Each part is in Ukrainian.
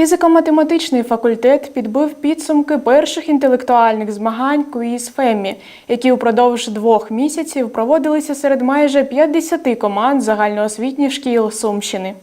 Фізико-математичний факультет підбив підсумки перших інтелектуальних змагань Куїз Фемі, які упродовж двох місяців проводилися серед майже 50 команд загальноосвітніх шкіл Сумщини.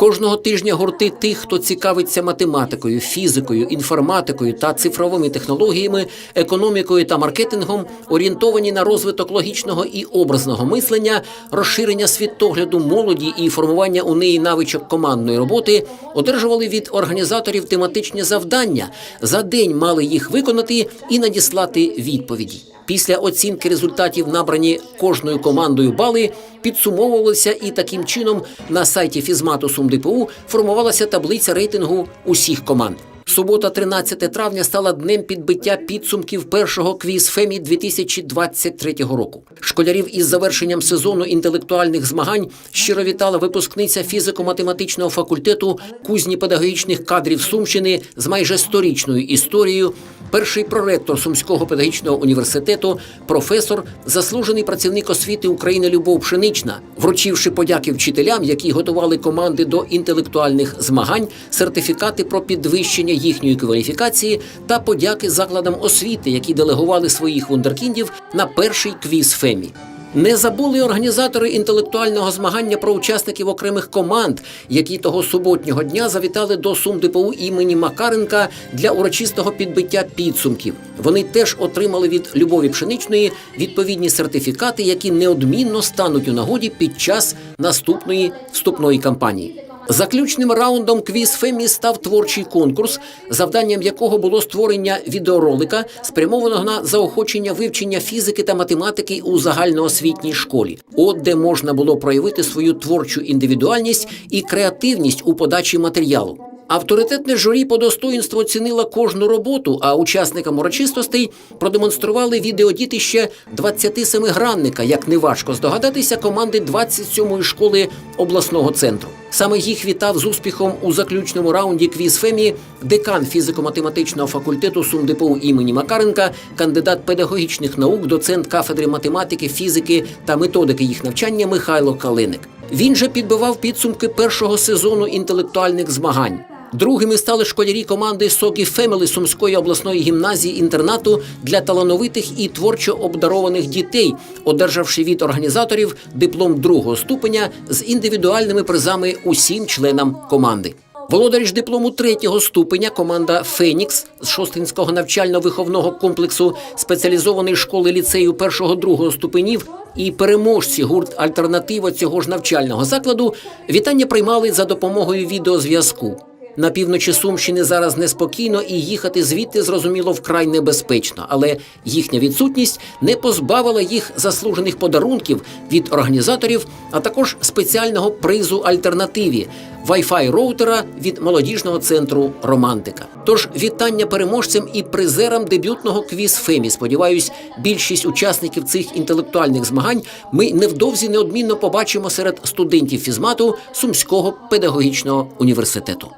Кожного тижня гурти тих, хто цікавиться математикою, фізикою, інформатикою та цифровими технологіями, економікою та маркетингом, орієнтовані на розвиток логічного і образного мислення, розширення світогляду молоді і формування у неї навичок командної роботи, одержували від організаторів тематичні завдання. За день мали їх виконати і надіслати відповіді. Після оцінки результатів, набрані кожною командою бали, підсумовувалися і таким чином на сайті фізмату СумДПУ формувалася таблиця рейтингу усіх команд. Субота, 13 травня, стала днем підбиття підсумків першого квіз Фемі 2023 року. Школярів із завершенням сезону інтелектуальних змагань щиро вітала випускниця фізико-математичного факультету кузні педагогічних кадрів Сумщини з майже сторічною історією. Перший проректор Сумського педагогічного університету, професор, заслужений працівник освіти України Любов Пшенична, вручивши подяки вчителям, які готували команди до інтелектуальних змагань, сертифікати про підвищення їхньої кваліфікації та подяки закладам освіти, які делегували своїх вундеркіндів на перший квіз Фемі. Не забули організатори інтелектуального змагання про учасників окремих команд, які того суботнього дня завітали до СумДПУ імені Макаренка для урочистого підбиття підсумків. Вони теж отримали від Любові Пшеничної відповідні сертифікати, які неодмінно стануть у нагоді під час наступної вступної кампанії. Заключним раундом квіз Фемі став творчий конкурс, завданням якого було створення відеоролика, спрямованого на заохочення вивчення фізики та математики у загальноосвітній школі, от де можна було проявити свою творчу індивідуальність і креативність у подачі матеріалу. Авторитетне журі по достоїнству оцінило кожну роботу, а учасникам урочистостей продемонстрували відеодітище 27-гранника, як неважко здогадатися, команди 27-ї школи обласного центру. Саме їх вітав з успіхом у заключному раунді квіз Фемі декан фізико-математичного факультету СумДПУ імені Макаренка, кандидат педагогічних наук, доцент кафедри математики, фізики та методики їх навчання Михайло Калиник. Він же підбивав підсумки першого сезону інтелектуальних змагань. Другими стали школярі команди Сокі Фемели Сумської обласної гімназії інтернату для талановитих і творчо обдарованих дітей, одержавши від організаторів диплом другого ступеня з індивідуальними призами усім членам команди. Володарі диплому третього ступеня команда Фенікс з Шостинського навчально-виховного комплексу спеціалізованої школи ліцею першого-другого ступенів і переможці гурт Альтернатива цього ж навчального закладу вітання приймали за допомогою відеозв'язку. На півночі Сумщини зараз неспокійно і їхати звідти зрозуміло вкрай небезпечно, але їхня відсутність не позбавила їх заслужених подарунків від організаторів, а також спеціального призу альтернативі Wi-Fi роутера від молодіжного центру Романтика. Тож вітання переможцям і призерам дебютного квіз Фемі. Сподіваюсь, більшість учасників цих інтелектуальних змагань ми невдовзі неодмінно побачимо серед студентів фізмату Сумського педагогічного університету.